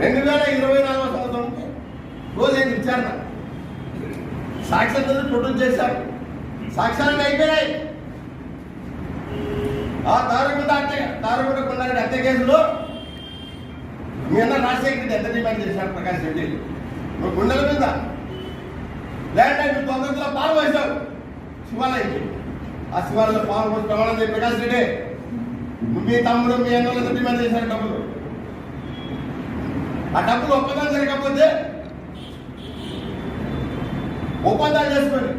రెండు వేల ఇరవై నాలుగో సంవత్సరం ఇచ్చారు విచారణ సాక్ష్యాలు ప్రొడ్యూస్ చేశారు. సాక్ష్యాలన్నీ అయిపోయినాయి. ఆ తారకుంట హత్య కొండ కొండగడ్డ హత్య కేసులో మీ అందరూ రాజశేఖర్ రెడ్డి ఎంత డిమాండ్ చేశారు ప్రకాష్ రెడ్డి? నువ్వు గుండెల మీద లేదంటే నువ్వు తొందరలో పాలు వేశావు శివాలయంకి. ఆ శివాలయంలో పాలు పోసి ప్రమాణం ప్రకాష్ రెడ్డి. మీ తమ్ముడు మీ అన్నలతో డిమాండ్ చేశారు డబ్బులు? ఆ డబ్బులు ఒప్పందం జరగకపోతే ఒప్పందాలు చేసుకొని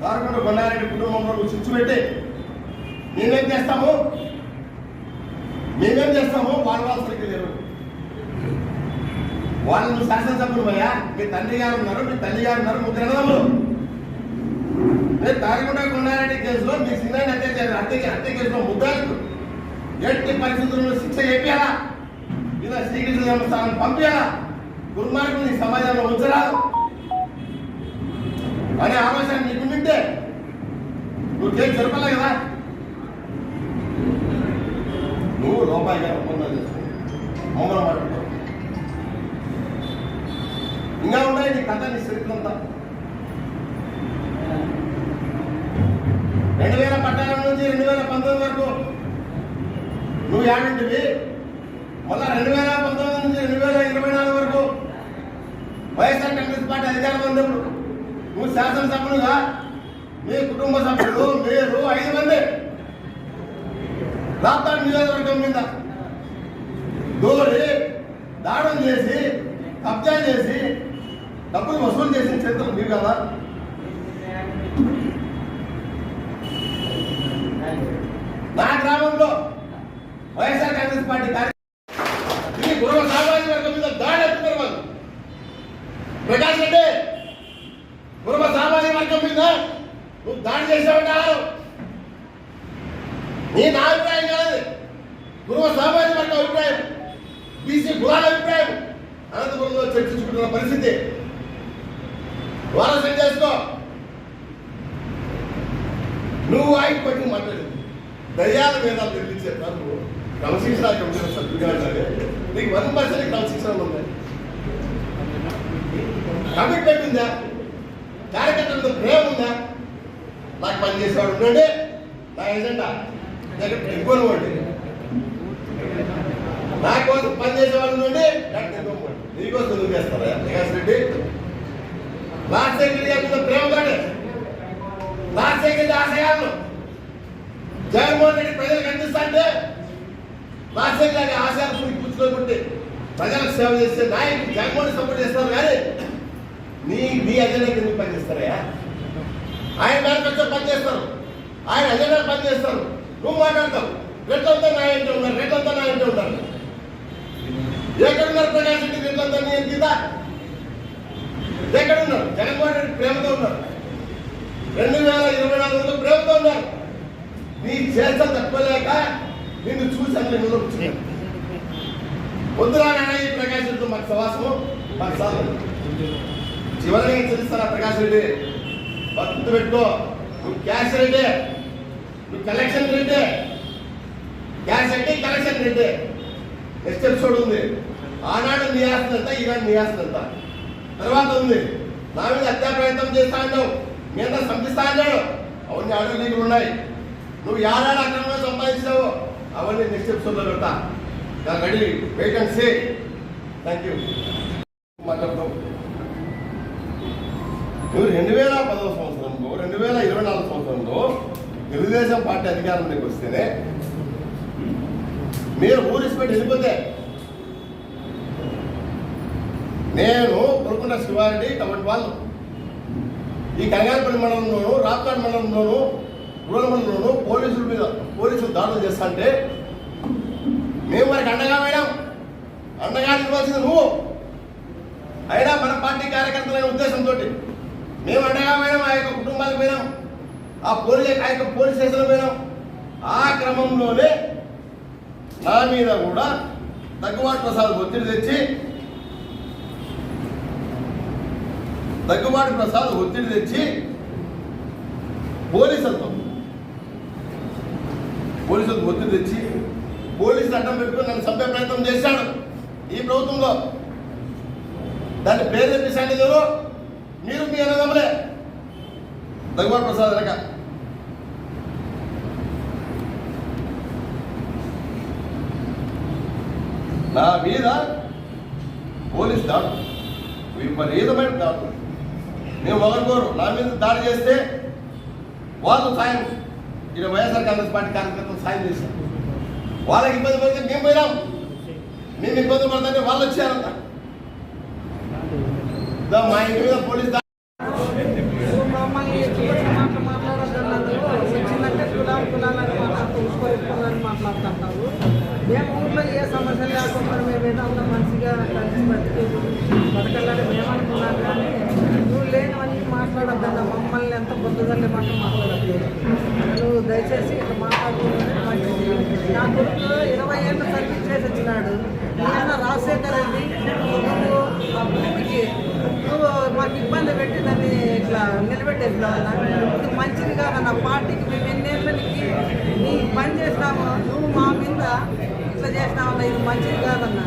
తారకుంట కొండారెడ్డి కుటుంబంలో చుచ్చు పెట్టి మేమేం చేస్తాము? మేమేం చేస్తాము? వాళ్ళ వాళ్ళు సరిగ్గా వాళ్ళు శాసనసభ్యులు అయ్యా మీ తండ్రి గారు ఉన్నారు మీ తల్లి గారు ఉన్నారు ముగ్గురు అన్నదమ్ములు. రేపు తారకుంట కొండారెడ్డి కేసులో మీ సింగాన్ని హత్య చేయాలి హత్య హత్య కేసులో ముద్దాలకు ఎట్టి పరిస్థితుల్లో శిక్ష చెప్పాలా ఇలా శ్రీకృష్ణ దేవస్థానం పంపించాలా దుర్మార్గులు సమాజంలో ఉంచరాదు. అనే ఆలోచన నీకు ఉంటే నువ్వు చేసి జరపలే కదా? నువ్వు రూపాయి గారు ఒప్పందం చేసుకో. మౌనం మాట్లాడుకో ఇంకా ఉన్నాయి నీ కథ నీ చరిత్రంతా. రెండు వేల పద్నాలుగు నుంచి రెండు వేల పంతొమ్మిది వరకు నువ్వు ఏడంటివి మళ్ళా రెండు వేల పంతొమ్మిది నుంచి రెండు వేల ఇరవై నాలుగు వరకు వైఎస్ఆర్ కాంగ్రెస్ పార్టీ అధికారంలో ఉన్నప్పుడు నువ్వు శాసనసభ్యులుగా మీ కుటుంబ సభ్యులు మీరు ఐదు మంది రాప్తాడు నియోజకవర్గం మీద దూరి దాడం చేసి కబ్జా చేసి డబ్బులు వసూలు చేసిన చరిత్ర మీరు కదా. నా గ్రామంలో వైఎస్ఆర్ కాంగ్రెస్ పార్టీ కార్య ఈ గురువ సామాజిక వర్గం మీద దాడి ఎత్తుతారు వాళ్ళు ప్రకాష్ రెడ్డి గురువ సామాజిక వర్గం మీద నువ్వు దాడి చేసావంటారు నీ నా అభిప్రాయం కాదు. గురువ సామాజిక వర్గ అభిప్రాయం. బీసీ కులాల అభిప్రాయం. అనంతపురంలో చర్చించుకుంటున్న పరిస్థితి. వారసం చేసుకో. నువ్వు ఆయన పట్టి మాట్లాడు. దయ్యాల మీద తెలిపించే నువ్వు క్రమశిక్షణ కమిషన్ సభ్యుగా నీకు వన్ పర్సెంట్ క్రమశిక్షణ ఉంది? కమిట్మెంట్ ఉందా కార్యకర్తలతో ప్రేమ ఉందా? నాకు పని చేసేవాడు ఉండండి నా ఎజెండా దగ్గర ఎక్కువ వాడి నా కోసం పని చేసేవాడు నుండి నీకోసం నువ్వు చేస్తారా? ప్రకాష్ రెడ్డి? రాజశేఖర్ రెడ్డి గారి మీద ప్రేమ కాడే రాజశేఖర్ ఆశయాలను జగన్మోహన్ రెడ్డి ప్రజలకు అందిస్తాంటే రాజశేఖర్ గారి ఆశయాలు పూర్తి పుచ్చుకోకుంటే ప్రజలకు సేవ చేస్తే నాయకుడు జగన్మోహన్ సపోర్ట్ చేస్తారు కానీ నీ నీ అజెండా కింద పనిచేస్తారయ్యా ఆయన మేనిఫెస్టో పనిచేస్తారు. ఆయన అజెండా పనిచేస్తారు. నువ్వు మాట్లాడతావు. రెడ్లంతా నా ఇంటి ఉన్నారు. రెడ్లంతా నా ఇంటి ఉన్నారు. ఎక్కడున్నారు ప్రకాష్ రెడ్డి? రెడ్లంతా నీ ఇంటి కింద ఎక్కడున్నారు? జగన్మోహన్ రెడ్డి ప్రేమతో ఉన్నారు. రెండు వేల ఇరవై నాలుగులో ప్రేమతో ఉన్నారు. నీ చేత తప్పలేక నిన్ను చూసి అన్ని నిలబడుతున్నాను వద్దురా నాన్న ఈ ప్రకాష్ రెడ్డి మాకు సవాసము మాకు సాధన. చివరిగా తెలుస్తారా ప్రకాష్ రెడ్డి? గుర్తు పెట్టుకో నువ్వు క్యాష్ రెడ్డి నువ్వు కలెక్షన్ రెడ్డి క్యాష్ అంటే కలెక్షన్ రెడ్డి నెక్స్ట్ ఎపిసోడ్ ఉంది. ఆనాడు నీ ఆస్తి ఈనాడు నీ తర్వాత ఉంది. నా మీద హత్యా ప్రయత్నం చేస్తా అన్నావు. మీ అంతా సంపిస్తా అన్నాడు. అవన్నీ అడుగు నీకు ఉన్నాయి. నువ్వు ఏడాడు అక్రమంగా సంపాదించావు అవన్నీ నెక్స్ట్ ఎపిసోడ్లో పెడతా. నాకు wait and see thank you మాట్లాడతాం నువ్వు రెండు వేల పదవ సంవత్సరంలో రెండు వేల ఇరవై నాలుగు సంవత్సరంలో తెలుగుదేశం పార్టీ అధికారంలోకి వస్తేనే మీరు ఊరిసిపెట్టి వెళ్ళిపోతే నేను కొరుకుంట శివారెడ్డి కాబట్టి వాళ్ళు. ఈ కంగారపల్లి మండలంలోను రాప్తాడ్ మండలంలోను రూరల్ మండలంలోను పోలీసుల మీద పోలీసులు దాడులు చేస్తాంటే మేము వారికి అండగా మేడం అండగా ఇవ్వాల్సింది నువ్వు. అయినా మన పార్టీ కార్యకర్తలైన ఉద్దేశంతో మేము అండగా పోయినాం? ఆ యొక్క కుటుంబాలకు పోయినాం. ఆ పోలీస్ ఆ యొక్క పోలీస్ స్టేషన్లో పోయినాం. ఆ క్రమంలోనే నా మీద కూడా దగ్గుబాటు ప్రసాద్ ఒత్తిడి తెచ్చి దగ్గుబాటు ప్రసాద్ ఒత్తిడి తెచ్చి పోలీసులతో పోలీసులకు ఒత్తిడి తెచ్చి పోలీసులు అడ్డం పెట్టుకుని నన్ను చంపే ప్రయత్నం చేశాడు ఈ ప్రభుత్వంలో. దాన్ని పేరు తెప్పిస్తాండి ఎవరు మీరు మీ అన్నదమ్ములే. దగ్గుబాటు ప్రసాద్ వెనక. నా మీద పోలీస్ దాడు విపరీతమైన దాడు మేము ఒకరికోరు నా మీద దాడి చేస్తే వాళ్ళు సాయం ఇక్కడ వైఎస్ఆర్ కాంగ్రెస్ పార్టీ కార్యకర్తలు సాయం చేశారు. వాళ్ళకి ఇబ్బంది పడితే మేము పోయినాం. మేము ఇబ్బంది పడుతుంటే వాళ్ళు వచ్చారంట. మా ఇంటి మీద పోలీస్ చూసి మాట్లాడుతుంటారు. మేము ఏ సమస్య లేకుండా మేము ఏదో అంత మంచిగా కలిసి బతికి బతకాలని మేము కానీ నువ్వు లేనివన్నీ మాట్లాడొద్దన్న మమ్మల్ని ఎంత బుద్ధగల్లి మాట మాట్లాడట్లేదు నువ్వు దయచేసి ఇట్లా మాట్లాడుకుంటే మంచిది నా కొడుకు ఇరవై ఏళ్ళు సర్వీస్ చేసి వచ్చినాడు. నేను రాజశేఖర్ రెడ్డి నువ్వు ఆ భూమికి నువ్వు మాకు ఇబ్బంది పెట్టి దాన్ని ఇట్లా ఇది మంచిది కాదన్న పార్టీకి మేము ఎన్నేళ్ళకి నీ పని చేస్తాము నువ్వు మా మీద ఇట్లా చేస్తామన్నా ఇది మంచిది కాదన్న